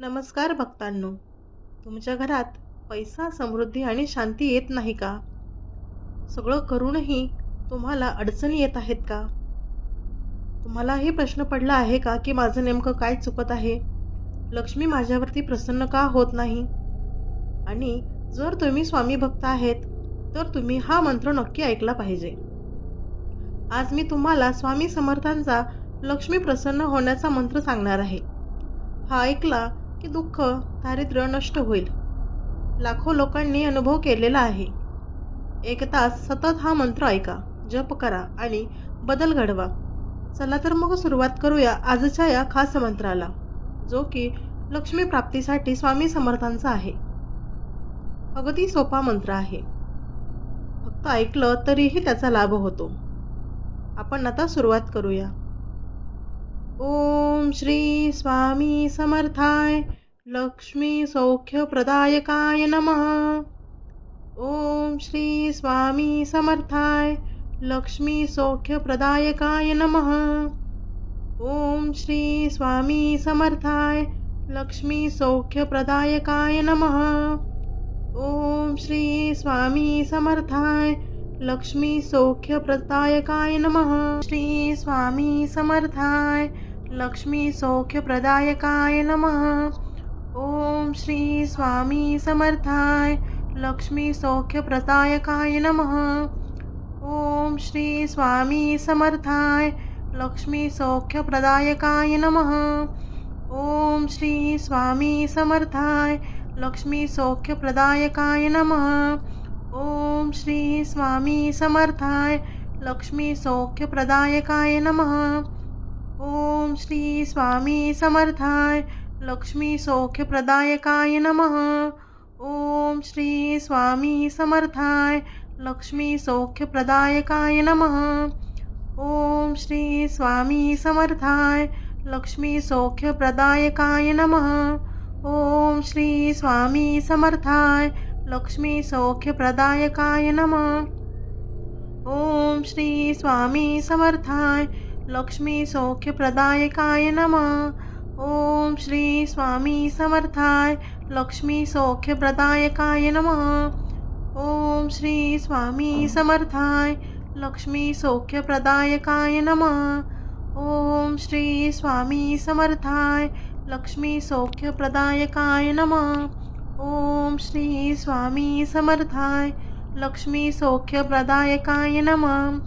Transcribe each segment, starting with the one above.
नमस्कार भक्तांनो. तुमच्या घरात पैसा समृद्धी आणि शांती येत नाही का? सगळं करूनही तुम्हाला अडचणी येत आहेत का? तुम्हाला हे प्रश्न पडला आहे का की माझं नेमकं काय चुकत आहे? लक्ष्मी माझ्यावरती प्रसन्न का होत नाही? आणि जर तुम्ही स्वामी भक्त आहेत तर तुम्ही हा मंत्र नक्की ऐकला पाहिजे. आज मी तुम्हाला स्वामी समर्थांचा लक्ष्मी प्रसन्न होण्याचा मंत्र सांगणार आहे. हा ऐकला की दुःख दारिद्र्य नष्ट होईल. लाखो लोकांनी अनुभव केलेला आहे. एक तास सतत हा मंत्र ऐका जप करा आणि बदल घडवा. चला तर मग सुरुवात करूया आजच्या या खास मंत्राला जो की लक्ष्मी प्राप्तीसाठी स्वामी समर्थांचा आहे. अगदी सोपा मंत्र आहे. फक्त ऐकलं तरीही त्याचा लाभ होतो. आपण आता सुरुवात करूया. श्री स्वामी समर्थाय लक्ष्मी सौख्य प्रदायकाय नमः। ओम श्री स्वामी समर्थाय लक्ष्मी सौख्य प्रदायकाय नमः। ओम श्री स्वामी समर्थाय लक्ष्मी सौख्य प्रदायकाय नमः। ओम श्री स्वामी समर्थाय लक्ष्मी सौख्य प्रदायकाय नमः। श्री स्वामी समर्थाय लक्ष्मी सौख्य प्रदायकाय नमः। ओम श्री स्वामी समर्थाय लक्ष्मी सौख्य प्रदायकाय नमः। ओम श्री स्वामी समर्थाय लक्ष्मी सौख्य प्रदायकाय नमः। ओम श्री स्वामी समर्थाय लक्ष्मी सौख्य प्रदायकाय नमः। ओम श्री स्वामी समर्थाय लक्ष्मी सौख्य प्रदायकाय नमः। ओम श्री स्वामी समर्थाय लक्ष्मी सौख्य प्रदायकाय नमः। ओम श्री स्वामी समर्थाय लक्ष्मी सौख्य प्रदायकाय नमः। ओम श्री स्वामी समर्थाय लक्ष्मी सौख्य प्रदायकाय नमः। ओम श्री स्वामी समर्थाय लक्ष्मी सौख्य प्रदायकाय नमः। ओम श्री स्वामी समर्थाय लक्ष्मी सौख्य प्रदायकाय नमः। ओम श्री स्वामी समर्थाय लक्ष्मी सौख्य प्रदायकाय नमः। ओम श्री स्वामी समर्थाय लक्ष्मी सौख्य प्रदायकाय नमः। ओम श्री स्वामी समर्थाय लक्ष्मी सौख्य प्रदायकाय नमः। ओम श्री स्वामी समर्थाय लक्ष्मी सौख्य प्रदायकाय नमः।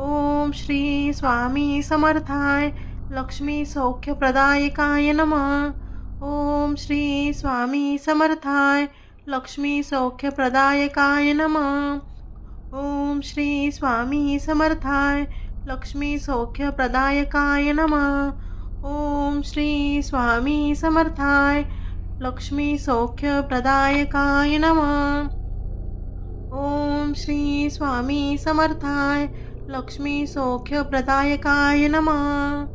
ओम श्री स्वामी समर्थाय लक्ष्मी सौख्य प्रदायकाय नमः। ओम श्री स्वामी समर्थाय लक्ष्मी सौख्य प्रदायकाय नमः। ओम श्री स्वामी समर्थाय लक्ष्मी सौख्य प्रदायकाय नमः। ओम श्री स्वामी समर्थाय लक्ष्मी सौख्य प्रदायकाय नमः। ओम श्री स्वामी समर्थाय लक्ष्मी सौख्य प्रदायकाय नमः।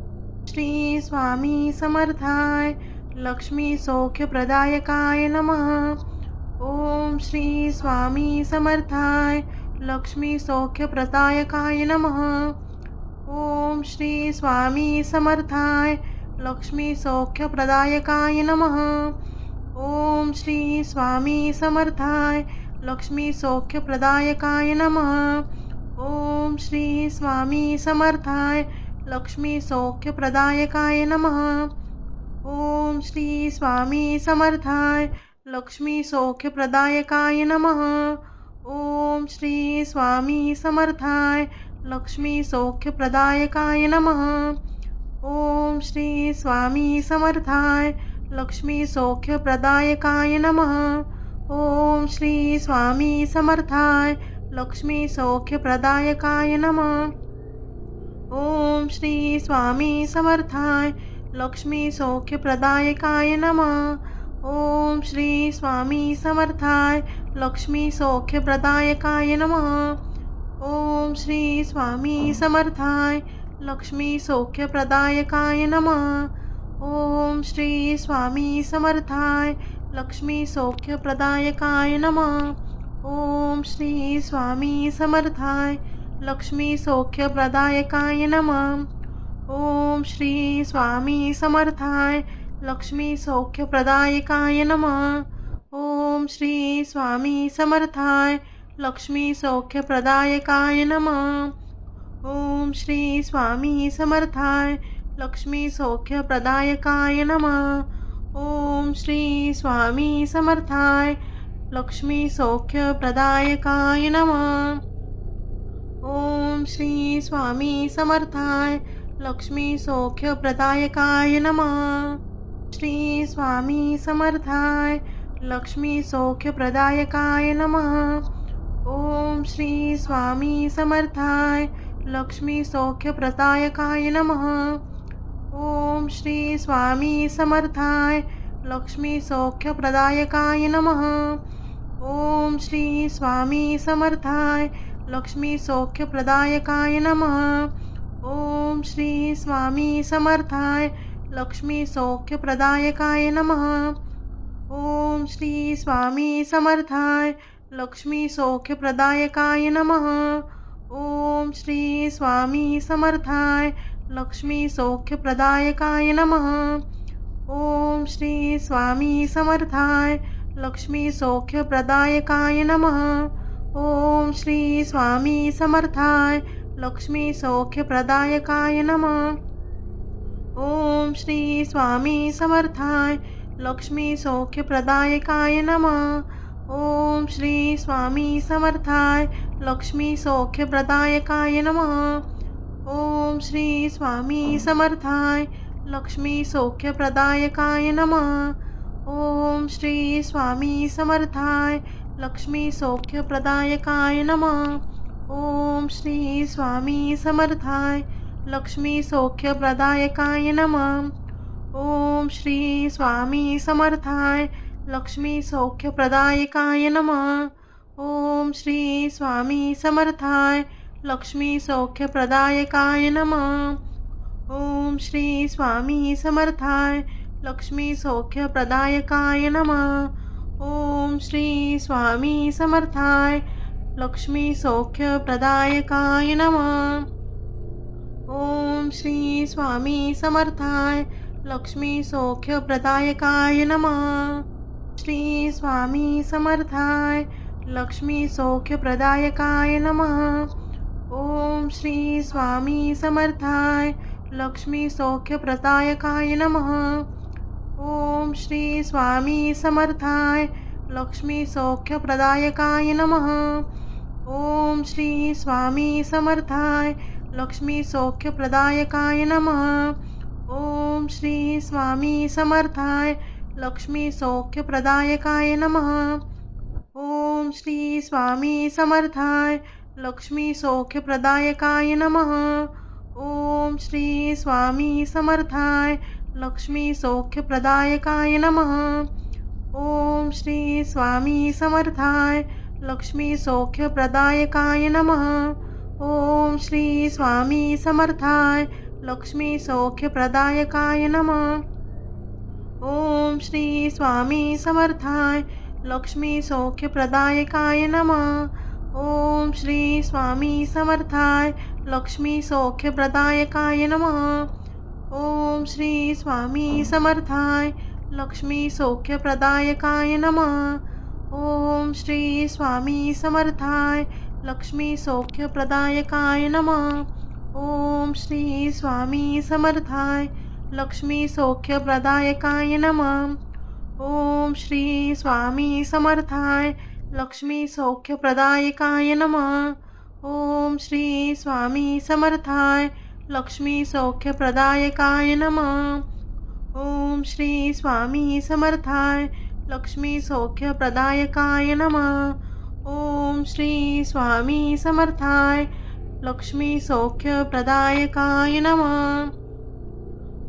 श्री स्वामी समर्थाय लक्ष्मी सौख्य प्रदायकाय नमः। ओम श्री स्वामी समर्थाय लक्ष्मी सौख्य प्रदायकाय नमः। ओम श्री स्वामी समर्थाय लक्ष्मी सौख्य प्रदायकाय नमः। ओम श्री स्वामी समर्थाय लक्ष्मी सौख्य प्रदायकाय नमः। ओम श्री स्वामी समर्थाय लक्ष्मी सौख्य प्रदायकाय नमः। ओम श्री स्वामी समर्थाय लक्ष्मी सौख्य प्रदायकाय नमः। ओम श्री स्वामी समर्थाय लक्ष्मी सौख्य प्रदायकाय नमः। ओम श्री स्वामी समर्थाय लक्ष्मी सौख्य प्रदायकाय नमः। ओम श्री स्वामी समर्थाय लक्ष्मी सौख्य प्रदायकाय नमः। ओम श्री स्वामी समर्थाय लक्ष्मी सौख्य प्रदायकाय नमः। ओम श्री स्वामी समर्थाय लक्ष्मी सौख्य प्रदायकाय नमः। ओम श्री स्वामी समर्थाय लक्ष्मी सौख्य प्रदायकाय नमः। ओम श्री स्वामी समर्थाय लक्ष्मी सौख्य प्रदायकाय नमः। ओम श्री स्वामी समर्थाय लक्ष्मी सौख्य प्रदायकाय नमः। ओम श्री स्वामी समर्थाय लक्ष्मी सौख्यप्रदायकाय नमः। ओम श्री स्वामी समर्थाय लक्ष्मी सौख्यप्रदायकाय नमः। ओम श्री स्वामी समर्थाय लक्ष्मी सौख्यप्रदायकाय नमः। ओम श्री स्वामी समर्थाय लक्ष्मी सौख्यप्रदायकाय नमः। ओम श्री स्वामी समर्थाय लक्ष्मी सौख्यप्रदायकाय नमः। श्री स्वामी समर्थाय लक्ष्मी सौख्यप्रदायकाय नमः। ओम श्री स्वामी समर्थाय लक्ष्मी सौख्यप्रदायकाय नमः। ओम श्री स्वामी समर्थाय लक्ष्मी सौख्यप्रदायकाय नमः। ओम श्री स्वामी समर्थाय लक्ष्मी सौख्यप्रदायकाय नमः। ओम श्री स्वामी समर्थाय लक्ष्मी सौख्यप्रदायकाय नमः। ओम श्री स्वामी समर्थाय लक्ष्मी सौख्यप्रदायकाय नमः। ओम श्री स्वामी समर्थाय लक्ष्मी सौख्यप्रदायकाय नमः। ओम श्री स्वामी समर्थाय लक्ष्मी सौख्यप्रदायकाय नमः। ओम श्री स्वामी समर्थाय लक्ष्मी सौख्यप्रदायकाय नमः। ओम श्री स्वामी समर्थाय लक्ष्मी सौख्यप्रदायकाय नमः। ओम श्री स्वामी समर्थाय लक्ष्मी सौख्यप्रदायकाय नमः। ओम श्री स्वामी समर्थाय लक्ष्मी सौख्यप्रदायकाय नमः। ओम श्री स्वामी समर्थाय लक्ष्मी सौख्यप्रदायकाय नमः। ओम श्री स्वामी समर्थाय लक्ष्मी सौख्यप्रदायकाय नमः। ओम श्री स्वामी समर्थाय लक्ष्मी सौख्यप्रदायकाय नमः। ओम श्री स्वामी समर्थाय लक्ष्मी सौख्यप्रदायकाय नमः। ओम श्री स्वामी समर्थाय लक्ष्मी सौख्यप्रदायकाय नमः। ओम श्री स्वामी समर्थाय लक्ष्मी सौख्य प्रदायकाय नमः। ओम श्री स्वामी समर्थाय लक्ष्मी सौख्य प्रदायकाय नमः। श्री स्वामी समर्थाय लक्ष्मी सौख्य प्रदायकाय नमः। ओम श्री स्वामी समर्थाय लक्ष्मी सौख्य प्रदायकाय नमः। ओम श्री स्वामी समर्थाय लक्ष्मी सौख्यप्रदायकाय नमः। ओम श्री स्वामी समर्थाय लक्ष्मी सौख्यप्रदायकाय नमः। ओम श्री स्वामी समर्थाय लक्ष्मी सौख्यप्रदायकाय नमः। ओम श्री स्वामी समर्थाय लक्ष्मी सौख्यप्रदायकाय नमः। ओम श्री स्वामी समर्थाय लक्ष्मी सौख्यप्रदायकाय नमः। ओम श्री स्वामी समर्थाय लक्ष्मी सौख्यप्रदायकाय नमः। ओम श्री स्वामी समर्थाय लक्ष्मी सौख्यप्रदायकाय नमः। ओम श्री स्वामी समर्थाय लक्ष्मी सौख्यप्रदायकाय नमः। ओम श्री स्वामी समर्थाय लक्ष्मी सौख्यप्रदायकाय नमः। ओम श्री स्वामी समर्थाय लक्ष्मी सौख्यप्रदायकाय नमः। ओम श्री स्वामी समर्थाय लक्ष्मी सौख्यप्रदायकाय नमः। ओम श्री स्वामी समर्थाय लक्ष्मी सौख्यप्रदायकाय नमः। ओम श्री स्वामी समर्थाय लक्ष्मी सौख्यप्रदायकाय नमः। ओम श्री स्वामी समर्थाय लक्ष्मी सौख्यप्रदायकाय नमः। ओम श्री स्वामी समर्थाय लक्ष्मी सौख्यप्रदायकाय नमः। ओम श्री स्वामी समर्थाय लक्ष्मी सौख्यप्रदायकाय नमः।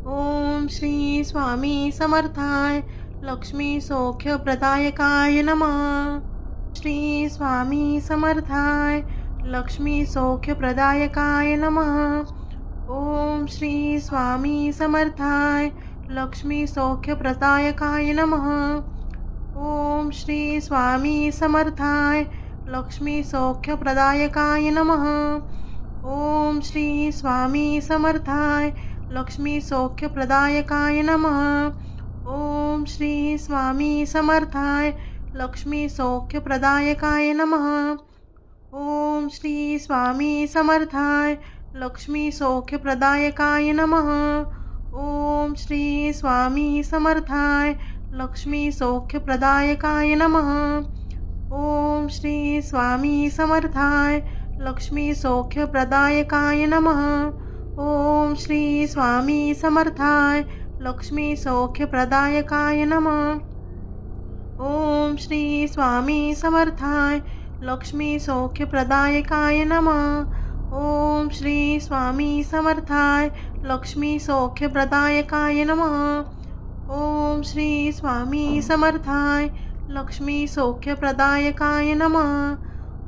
ओम श्री स्वामी समर्थाय लक्ष्मी सौख्यप्रदायकाय नमः। श्री स्वामी समर्थाय लक्ष्मी सौख्यप्रदायकाय नमः। ओम श्री स्वामी समर्थाय लक्ष्मी सौख्यप्रदायकाय नमः। ओम श्री स्वामी समर्थाय लक्ष्मी सौख्यप्रदायकाय नमः। ओम श्री स्वामी समर्थाय लक्ष्मी सौख्यप्रदायकाय नमः। ओम श्री स्वामी समर्थाय लक्ष्मी सौख्यप्रदायकाय नमः। ओम श्री स्वामी समर्थाय लक्ष्मी सौख्यप्रदायकाय नमः। ओम श्री स्वामी समर्थाय लक्ष्मी सौख्यप्रदायकाय नमः। ओम श्री स्वामी समर्थाय लक्ष्मी सौख्यप्रदायकाय नमः। ओम श्री स्वामी समर्थाय लक्ष्मी सौख्यप्रदायकाय नमः। ओम श्री स्वामी समर्थाय लक्ष्मी सौख्यप्रदायकाय नमः। ओम श्री स्वामी समर्थाय लक्ष्मी सौख्यप्रदायकाय नमः। ओम श्री स्वामी समर्थाय लक्ष्मी सौख्यप्रदायकाय नमः।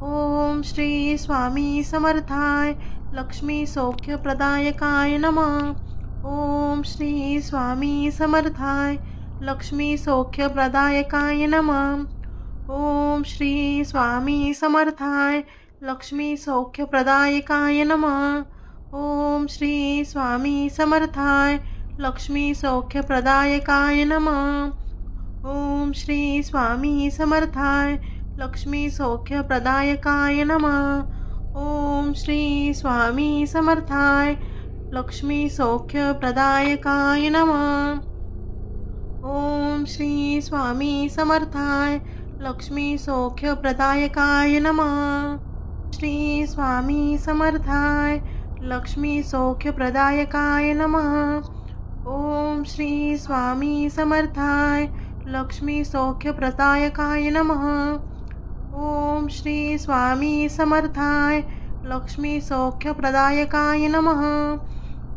ओम श्री स्वामी समर्थाय लक्ष्मी सौख्यप्रदायकाय नमः। ओम श्री स्वामी समर्थाय लक्ष्मी सौख्यप्रदायकाय नमः। ओम श्री स्वामी समर्थाय लक्ष्मी सौख्यप्रदायकाय नमः। ओम श्री स्वामी समर्थाय लक्ष्मी सौख्यप्रदायकाय नमः। ओम श्री स्वामी समर्थाय लक्ष्मी सौख्यप्रदायकाय नमः। ओम श्री स्वामी समर्थाय लक्ष्मी सौख्यप्रदायकाय नमः। ओम श्री स्वामी समर्थाय लक्ष्मी सौख्यप्रदायकाय नमः। श्री स्वामी समर्थाय लक्ष्मी सौख्यप्रदायकाय नमः। ओम श्री स्वामी समर्थाय लक्ष्मी सौख्यप्रदायकाय नमः। ओम श्री स्वामी समर्थाय लक्ष्मी सौख्यप्रदायकाय नमः।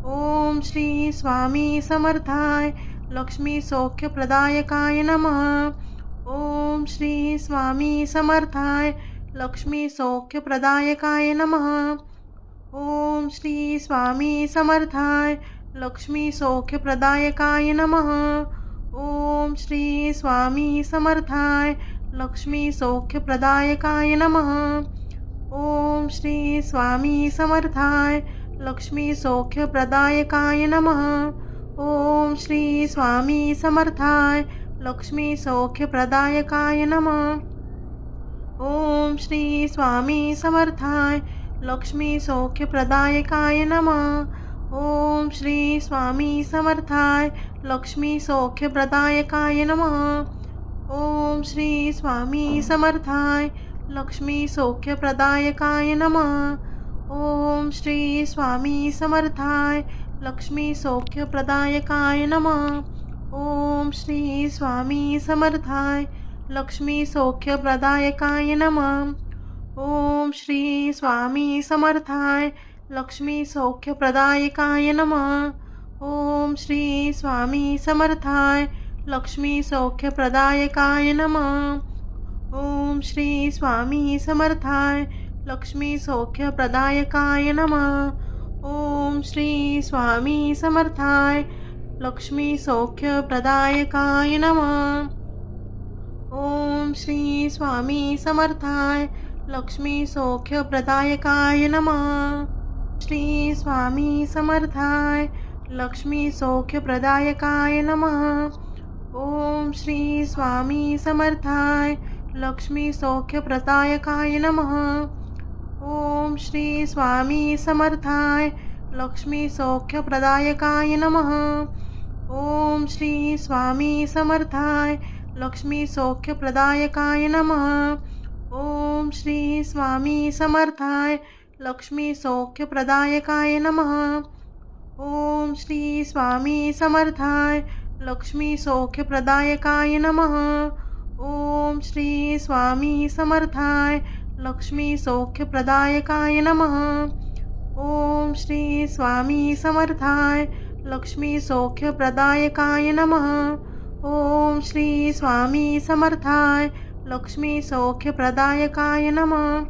ओम श्री स्वामी समर्थाय लक्ष्मी सौख्यप्रदायकाय नमः। ओम श्री स्वामी समर्थाय लक्ष्मी सौख्यप्रदायकाय नमः। ओम श्री स्वामी समर्थाय लक्ष्मी सौख्यप्रदायकाय नमः। ओम श्री स्वामी समर्थाय लक्ष्मी सौख्यप्रदायकाय नमः। ओम श्री स्वामी समर्थाय लक्ष्मी सौख्यप्रदायकाय नमः। ओम श्री स्वामी समर्थाय लक्ष्मी सौख्यप्रदायकाय नमः। ओम श्री स्वामी समर्थाय लक्ष्मी सौख्यप्रदायकाय नमः। ओम श्री स्वामी समर्थाय लक्ष्मी सौख्यप्रदायकाय नमः। ओम श्री स्वामी समर्थाय लक्ष्मी सौख्यप्रदायकाय नमः। ओम श्री स्वामी समर्थाय लक्ष्मी सौख्यप्रदायकाय नमः। ओम श्री स्वामी समर्थाय लक्ष्मी सौख्यप्रदायकाय नमः। ओम श्री स्वामी समर्थाय लक्ष्मी सौख्यप्रदायकाय नमः। ओम श्री स्वामी समर्थाय लक्ष्मी सौख्यप्रदायकाय नमः। ओम श्री स्वामी समर्थाय लक्ष्मी सौख्यप्रदायकाय नमः। ओम श्री स्वामी समर्थाय लक्ष्मी सौख्यप्रदायकाय नमः। ओम श्री स्वामी समर्थाय लक्ष्मी सौख्यप्रदायकाय नमः। श्री स्वामी समर्थाय लक्ष्मी सौख्यप्रदायकाय नमः। ओम श्री स्वामी समर्थाय लक्ष्मी सौख्यप्रदायकाय नमः। ओम श्री स्वामी समर्थाय लक्ष्मी सौख्यप्रदायकाय नमः। ओम श्री स्वामी समर्थाय लक्ष्मी सौख्यप्रदायकाय नमः। ओम श्री स्वामी समर्थाय लक्ष्मी सौख्यप्रदायकाय नमः। ओम श्री स्वामी समर्थाय लक्ष्मी सौख्यप्रदायकाय नमः। ओम श्री स्वामी समर्थाय लक्ष्मी सौख्यप्रदायकाय नमः। ओम श्री स्वामी समर्थाय लक्ष्मी सौख्यप्रदायकाय नमः। ओम श्री स्वामी समर्थाय लक्ष्मी सौख्यप्रदायकाय नमः।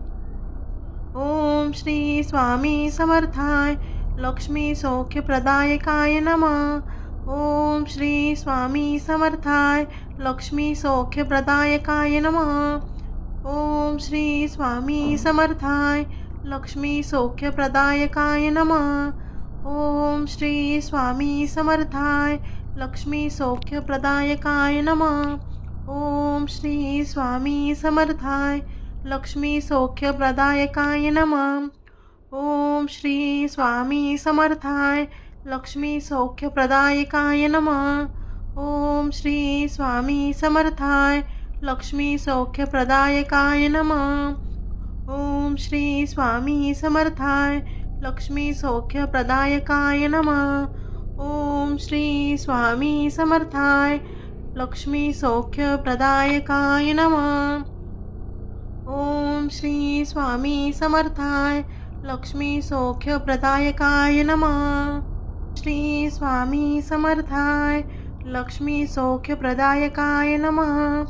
ओम श्री स्वामी समर्थाय लक्ष्मी सौख्यप्रदायकाय नमः। ओम श्री स्वामी समर्थाय लक्ष्मी सौख्यप्रदायकाय नमः। ओम श्री स्वामी समर्थाय लक्ष्मी सौख्यप्रदायकाय नमः। ओम श्री स्वामी समर्थाय लक्ष्मी सौख्यप्रदायकाय नमः। ओम श्री स्वामी समर्थाय लक्ष्मी सौख्यप्रदायकाय नमः। ओम श्री स्वामी समर्थाय लक्ष्मी सौख्यप्रदायकाय नमः। ओम श्री स्वामी समर्थाय लक्ष्मी सौख्यप्रदायकाय नमः। ओम श्री स्वामी समर्थाय लक्ष्मी सौख्यप्रदायकाय नमः। ओम श्री स्वामी समर्थाय लक्ष्मी सौख्यप्रदायकाय नमः। ओम श्री स्वामी समर्थाय लक्ष्मी सौख्यप्रदायकाय नमः। श्री स्वामी समर्थाय लक्ष्मी सौख्यप्रदायकाय नमः।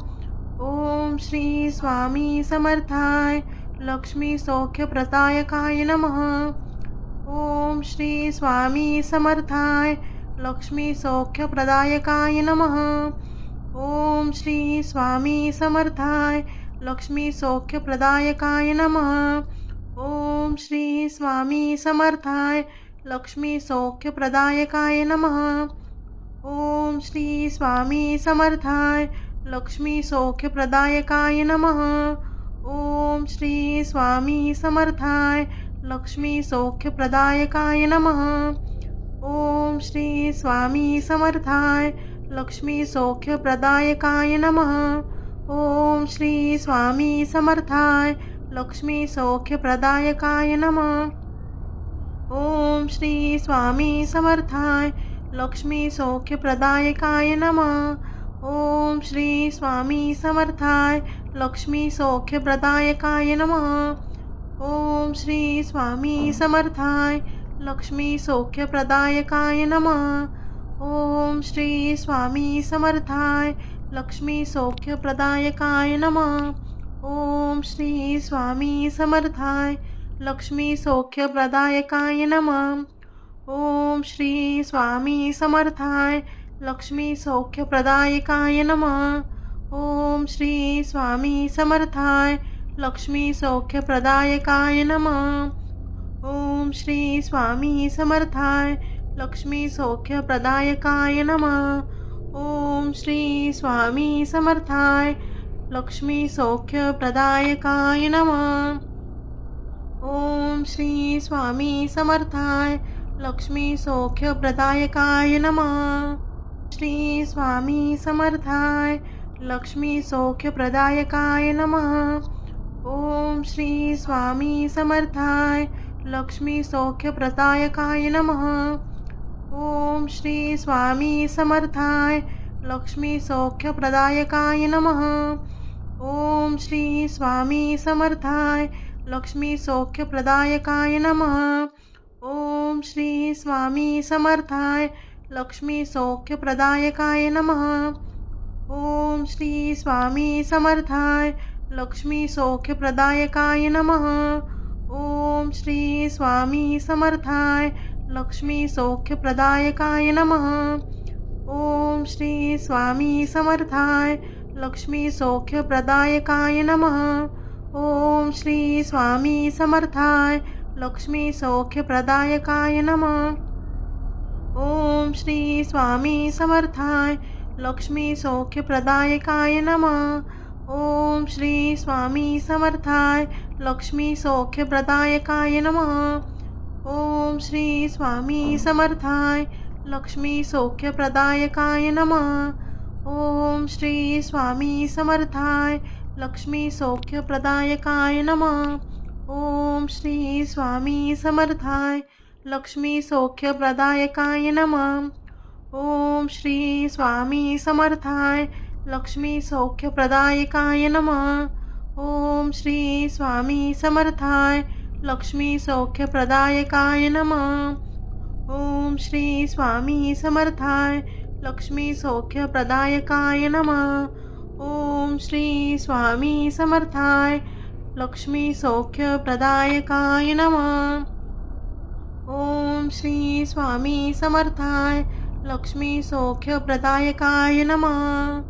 ओम श्री स्वामी समर्थाय लक्ष्मी सौख्यप्रदायकाय नमः। ओम श्री स्वामी समर्थाय लक्ष्मी सौख्यप्रदायकाय नमः। ओम श्री स्वामी समर्थाय लक्ष्मी सौख्यप्रदायकाय नमः। ओम श्री स्वामी समर्थाय लक्ष्मी सौख्यप्रदायकाय नमः। ओम श्री स्वामी समर्थाय लक्ष्मी सौख्यप्रदायकाय नमः। ओम श्री स्वामी समर्थाय लक्ष्मी सौख्यप्रदायकाय नमः। ओम श्री स्वामी समर्थाय लक्ष्मी सौख्यप्रदायकाय नमः। ओम श्री स्वामी समर्थाय लक्ष्मी सौख्यप्रदायकाय नमः। ओम श्री स्वामी समर्थाय लक्ष्मी सौख्यप्रदायकाय नमः। ओम श्री स्वामी समर्थाय लक्ष्मी सौख्यप्रदायकाय नमः। ओम श्री स्वामी समर्थाय लक्ष्मी सौख्यप्रदायकाय नमः। ओम श्री स्वामी समर्थाय लक्ष्मी सौख्यप्रदायकाय नमः। ओम श्री स्वामी समर्थाय लक्ष्मी सौख्यप्रदायकाय नमः। ओम श्री स्वामी समर्थाय लक्ष्मी सौख्यप्रदायकाय नमः। ओम श्री स्वामी समर्थाय लक्ष्मी सौख्यप्रदायकाय नमः। ओम श्री स्वामी समर्थाय लक्ष्मी सौख्यप्रदायकाय नमः। ओम श्री स्वामी समर्थाय लक्ष्मी सौख्य प्रदायकाय नमः। ओम श्री स्वामी समर्थाय लक्ष्मी सौख्य प्रदायकाय नमः। श्री स्वामी समर्थाय लक्ष्मी सौख्य प्रदायकाय नमः। ओम श्री स्वामी समर्थाय लक्ष्मी सौख्य प्रदायकाय नमः। ओम श्री स्वामी समर्थाय लक्ष्मी सौख्यप्रदायकाय नमः। ओम श्री स्वामी समर्थाय लक्ष्मी सौख्यप्रदायकाय नमः। ओम श्री स्वामी समर्थाय लक्ष्मी सौख्यप्रदायकाय नमः। ओम श्री स्वामी समर्थाय लक्ष्मी सौख्यप्रदायकाय नमः। ओम श्री स्वामी समर्थाय लक्ष्मी सौख्यप्रदायकाय नमः। ओम श्री स्वामी समर्थाय लक्ष्मी सौख्यप्रदायकाय नमः। ओम श्री स्वामी समर्थाय लक्ष्मी सौख्यप्रदायकाय नमः। ओम श्री स्वामी समर्थाय लक्ष्मी सौख्यप्रदायकाय नमः। ओम श्री स्वामी समर्थाय लक्ष्मी सौख्यप्रदायकाय नमः। ओम श्री स्वामी समर्थाय लक्ष्मी सौख्यप्रदायकाय नमः। ओम श्री स्वामी समर्थाय लक्ष्मी सौख्यप्रदायकाय नमः। ओम श्री स्वामी समर्थाय लक्ष्मी सौख्यप्रदायकाय नमः। ओम श्री स्वामी समर्थाय लक्ष्मी सौख्यप्रदायकाय नमः। ओम श्री स्वामी समर्थाय लक्ष्मी सौख्यप्रदायकाय नमः। ओम श्री स्वामी समर्थाय लक्ष्मी सौख्यप्रदायकाय नमः। ओम श्री स्वामी समर्थाय लक्ष्मी सौख्यप्रदायकाय नमः। ओम श्री स्वामी समर्थाय लक्ष्मी सौख्यप्रदायकाय नमः।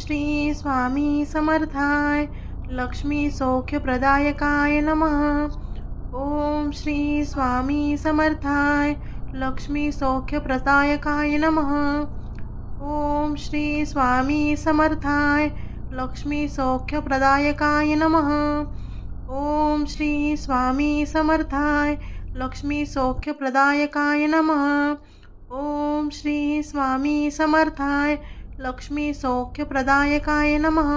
श्री स्वामी समर्थाय लक्ष्मी सौख्यप्रदायकाय नमः। ओम श्री स्वामी समर्थाय लक्ष्मी सौख्य प्रदायकाय नमः। ओम श्री स्वामी समर्थाय लक्ष्मी सौख्यप्रदायकाय नमः। ओम श्री स्वामी समर्थाय लक्ष्मी सौख्यप्रदायकाय नमः। ओम श्री स्वामी समर्थाय लक्ष्मी सौख्यप्रदायकाय नमः।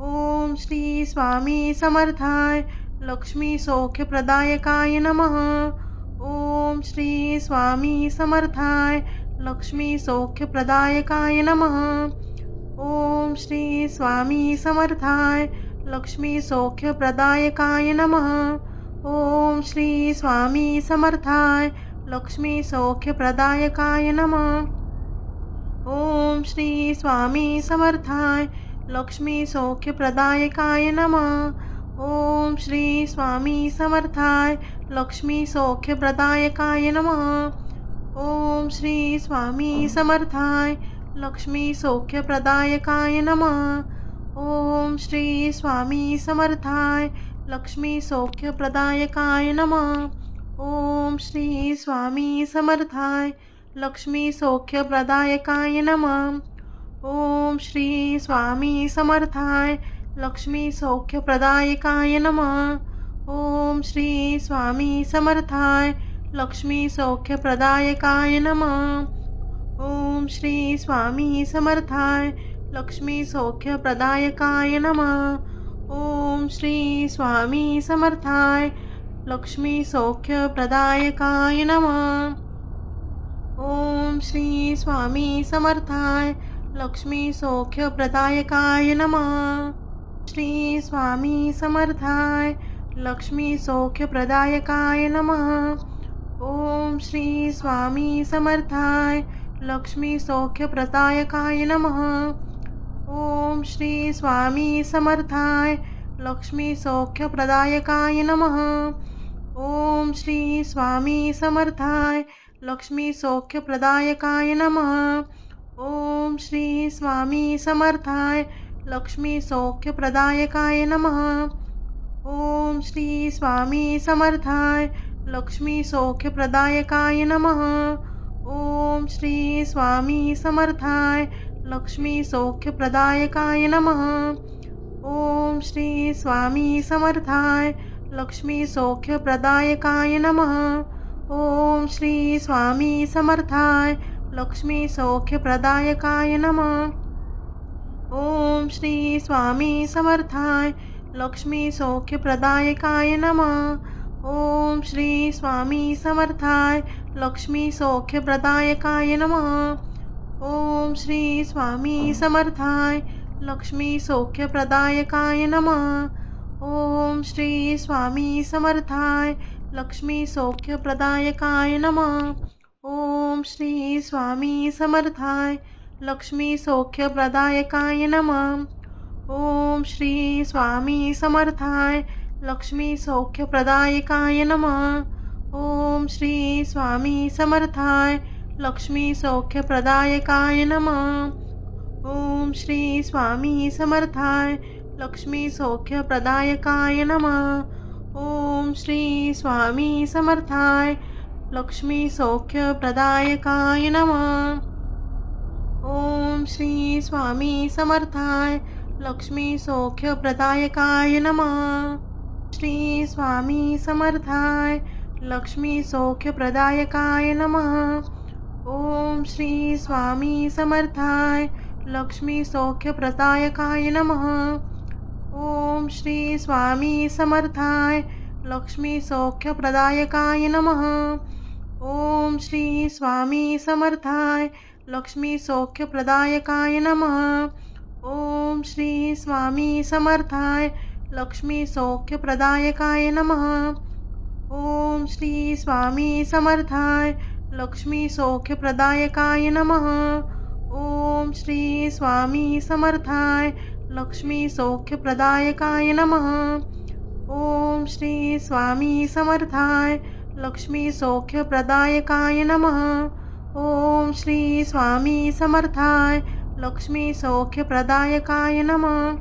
ओम श्री स्वामी समर्थाय लक्ष्मी सौख्यप्रदायकाय नमः। ओम श्री स्वामी समर्थाय लक्ष्मी सौख्यप्रदायकाय नमः। ओम श्री स्वामी समर्थाय लक्ष्मी सौख्यप्रदायकाय नमः। ओम श्री स्वामी समर्थाय लक्ष्मी सौख्यप्रदायकाय नमः। ओम श्री स्वामी समर्थाय लक्ष्मी सौख्यप्रदायकाय नमः। ओम श्री स्वामी समर्थाय लक्ष्मी सौख्यप्रदायकाय नमः। ओम श्री स्वामी समर्थाय लक्ष्मी सौख्यप्रदायकाय नमः। ओम श्री स्वामी समर्थाय लक्ष्मी सौख्यप्रदायकाय नमः। ओम श्री स्वामी समर्थाय लक्ष्मी सौख्यप्रदायकाय नमः। ओम श्री स्वामी समर्थाय लक्ष्मी सौख्यप्रदायकाय नमः। ओम श्री स्वामी समर्थाय लक्ष्मी सौख्यप्रदायकाय नमः। ओम श्री स्वामी समर्थाय लक्ष्मी सौख्यप्रदायकाय नमः। ओम श्री स्वामी समर्थाय लक्ष्मी सौख्यप्रदायकाय नमः। ओम श्री स्वामी समर्थाय लक्ष्मी सौख्यप्रदायकाय नमः। श्री स्वामी समर्थाय लक्ष्मी सौख्यप्रदायकाय नमः। ओम श्री स्वामी समर्थाय लक्ष्मी सौख्यप्रदायकाय नमः। ओम श्री स्वामी समर्थाय लक्ष्मी सौख्यप्रदायकाय नमः। ओम श्री स्वामी समर्थाय लक्ष्मी सौख्यप्रदायकाय नमः। ओम श्री स्वामी समर्थाय लक्ष्मी सौख्यप्रदायकाय नमः। ओम श्री स्वामी समर्थाय लक्ष्मी सौख्यप्रदायकाय नमः। ओम श्री स्वामी समर्थाय लक्ष्मी सौख्यप्रदायकाय नमः। ओम श्री स्वामी समर्थाय लक्ष्मी सौख्यप्रदायकाय नमः। ओम श्री स्वामी समर्थाय लक्ष्मी सौख्यप्रदायकाय नमः। ओम श्री स्वामी समर्थाय लक्ष्मी सौख्यप्रदायकाय नमः। ओम श्री स्वामी समर्थाय लक्ष्मी सौख्यप्रदायकाय नमः। ओम श्री स्वामी समर्थाय लक्ष्मी सौख्यप्रदायकाय नमः। ओम श्री स्वामी समर्थाय लक्ष्मी सौख्यप्रदायकाय नमः। ओम श्री स्वामी समर्थाय लक्ष्मी सौख्यप्रदायकाय नमः। ओम श्री स्वामी समर्थाय लक्ष्मी सौख्यप्रदायकाय नमः। ओम श्री स्वामी समर्थाय लक्ष्मी सौख्यप्रदायकाय नमः। ओम श्री स्वामी समर्थाय लक्ष्मी सौख्यप्रदायकाय नमः। ओम श्री स्वामी समर्थाय लक्ष्मी सौख्यप्रदायकाय नमः। ओम श्री स्वामी समर्थाय लक्ष्मी सौख्यप्रदायकाय नमः। श्री स्वामी समर्थाय लक्ष्मी सौख्यप्रदायकाय नमः। ओम श्री स्वामी समर्थाय लक्ष्मी सौख्यप्रदायकाय नमः। ओम श्री स्वामी समर्थाय लक्ष्मी सौख्यप्रदायकाय नमः। ओम श्री स्वामी समर्थाय लक्ष्मी सौख्यप्रदायकाय नमः। ओम श्री स्वामी समर्थाय लक्ष्मी सौख्यप्रदायकाय नमः। ओम श्री स्वामी समर्थाय लक्ष्मी सौख्यप्रदायकाय नमः। ओम श्री स्वामी समर्थाय लक्ष्मी सौख्यप्रदायकाय नमः। ओम श्री स्वामी समर्थाय लक्ष्मी सौख्यप्रदायकाय नमः। ओम श्री स्वामी समर्थाय लक्ष्मी सौख्यप्रदायकाय नमः।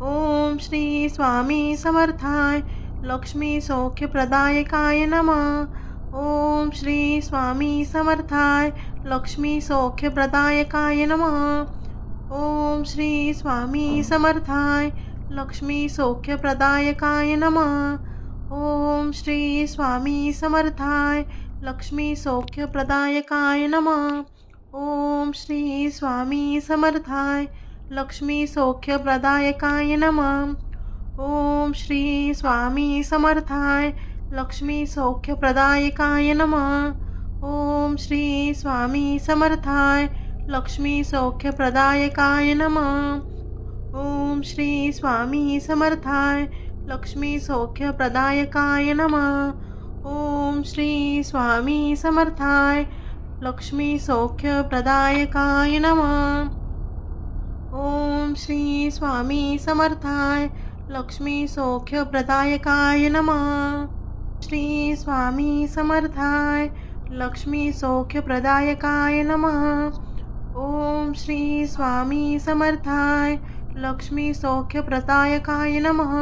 ओम श्री स्वामी समर्थाय लक्ष्मी सौख्यप्रदायकाय नमः। ओम श्री स्वामी समर्थाय लक्ष्मी सौख्यप्रदायकाय नमः। ओम श्री स्वामी समर्थाय लक्ष्मी सौख्यप्रदायकाय नमः। ओम श्री स्वामी समर्थाय लक्ष्मी सौख्यप्रदायकाय नमः। ओम श्री स्वामी समर्थाय लक्ष्मी सौख्यप्रदायकाय नमः। ओम श्री स्वामी समर्थाय लक्ष्मी सौख्यप्रदायकाय नमः। ओम श्री स्वामी समर्थाय लक्ष्मी सौख्यप्रदायकाय नमः। ओम श्री स्वामी समर्थाय लक्ष्मी सौख्यप्रदायकाय नमः। ओम श्री स्वामी समर्थाय लक्ष्मी सौख्यप्रदायकाय नमः। ओम श्री स्वामी समर्थाय लक्ष्मी सौख्यप्रदायकाय नमः। श्री स्वामी समर्थाय लक्ष्मी सौख्यप्रदायकाय नमः। ओम श्री स्वामी समर्थाय लक्ष्मी सौख्यप्रदायकाय नमः।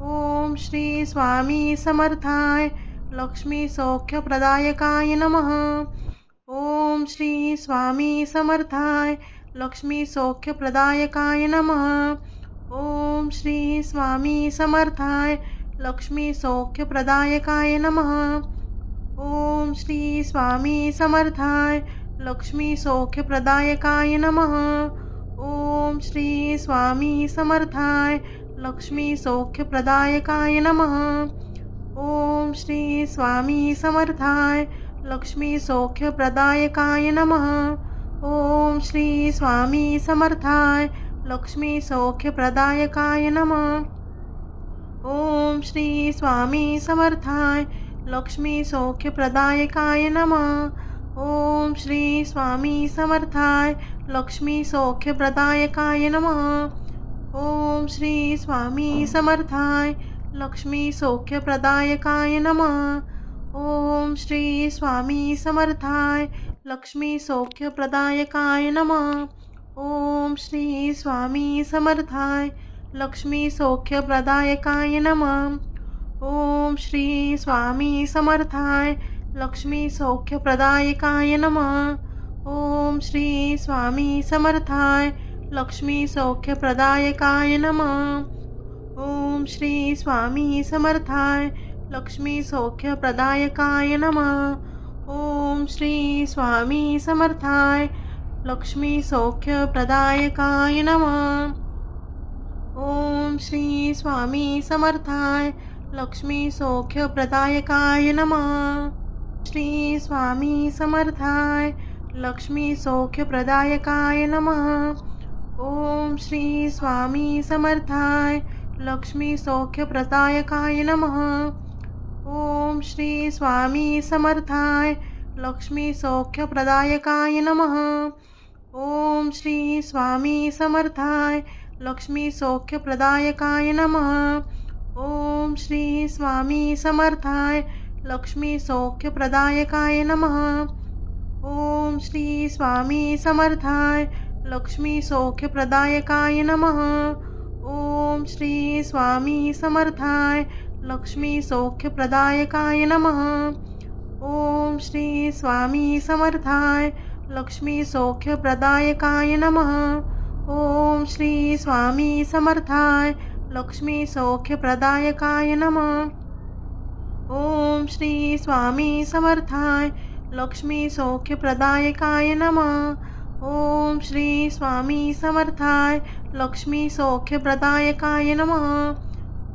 ओम श्री स्वामी समर्थाय लक्ष्मी सौख्यप्रदायकाय नमः। ओम श्री स्वामी समर्थाय लक्ष्मी सौख्यप्रदायकाय नमः। ओम श्री स्वामी समर्थाय लक्ष्मी सौख्यप्रदायकाय नमः। ओम श्री स्वामी समर्थाय लक्ष्मी सौख्यप्रदायकाय नमः। ओम श्री स्वामी समर्थाय लक्ष्मी सौख्यप्रदायकाय नमः। ओम श्री स्वामी समर्थाय लक्ष्मी सौख्यप्रदायकाय नमः। ओम श्री स्वामी समर्थाय लक्ष्मी सौख्यप्रदायकाय नमः। ओम श्री स्वामी समर्थाय लक्ष्मी सौख्यप्रदायकाय नमः। ओम श्री स्वामी समर्थाय लक्ष्मी सौख्यप्रदायकाय नमः। ओम श्री स्वामी समर्थाय लक्ष्मी सौख्यप्रदायकाय नमः। ओम श्री स्वामी समर्थाय लक्ष्मी सौख्यप्रदायकाय नमः। ओम श्री स्वामी समर्थाय लक्ष्मी सौख्यप्रदायकाय नमः। ओम श्री स्वामी समर्थाय लक्ष्मी सौख्यप्रदायकाय नमः। ओम श्री स्वामी समर्थाय लक्ष्मी सौख्यप्रदायकाय नमः। ओम श्री स्वामी समर्थाय लक्ष्मी सौख्यप्रदायकाय नमः। ओम श्री स्वामी समर्थाय लक्ष्मी सौख्य प्रदायकाय नमः। ओम श्री स्वामी समर्थाय लक्ष्मी सौख्य प्रदायकाय नमः। श्री स्वामी समर्थाय लक्ष्मी सौख्य प्रदायकाय नमः। ओम श्री स्वामी समर्थाय लक्ष्मी सौख्य प्रदायकाय नमः। ओम श्री स्वामी समर्थाय लक्ष्मी सौख्यप्रदायकाय नमः। ओम श्री स्वामी समर्थाय लक्ष्मी सौख्यप्रदायकाय नमः। ओम श्री स्वामी समर्थाय लक्ष्मी सौख्यप्रदायकाय नमः। ओम श्री स्वामी समर्थाय लक्ष्मी सौख्यप्रदायकाय नमः। ओम श्री स्वामी समर्थाय लक्ष्मी सौख्यप्रदायकाय नमः। ओम श्री स्वामी समर्थाय लक्ष्मी सौख्यप्रदायकाय नमः। ओम श्री स्वामी समर्थाय लक्ष्मी सौख्यप्रदायकाय नमः। ओम श्री स्वामी समर्थाय लक्ष्मी सौख्यप्रदायकाय नमः। ओम श्री स्वामी समर्थाय लक्ष्मी सौख्यप्रदायकाय नमः।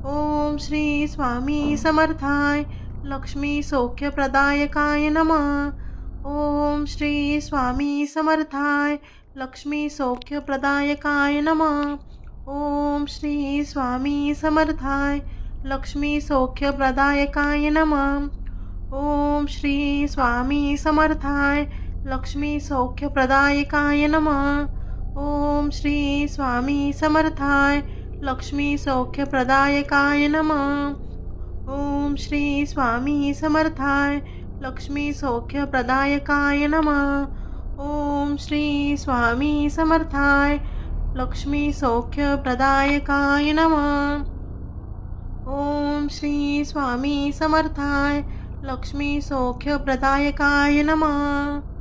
ओम श्री स्वामी समर्थाय लक्ष्मी सौख्यप्रदायकाय नमः। ओम श्री स्वामी समर्थाय लक्ष्मी सौख्यप्रदायकाय नमः। ओम श्री स्वामी समर्थाय लक्ष्मी सौख्यप्रदायकाय नमः। ओम श्री स्वामी समर्थाय लक्ष्मी सौख्यप्रदायकाय नमः। ओम श्री स्वामी समर्थाय लक्ष्मी सौख्यप्रदायकाय नमः। ओम श्री स्वामी समर्थाय लक्ष्मी सौख्यप्रदायकाय नमः। ओम श्री स्वामी समर्थाय लक्ष्मी सौख्यप्रदायकाय नमः। ओम श्री स्वामी समर्थाय लक्ष्मी सौख्यप्रदायकाय नमः।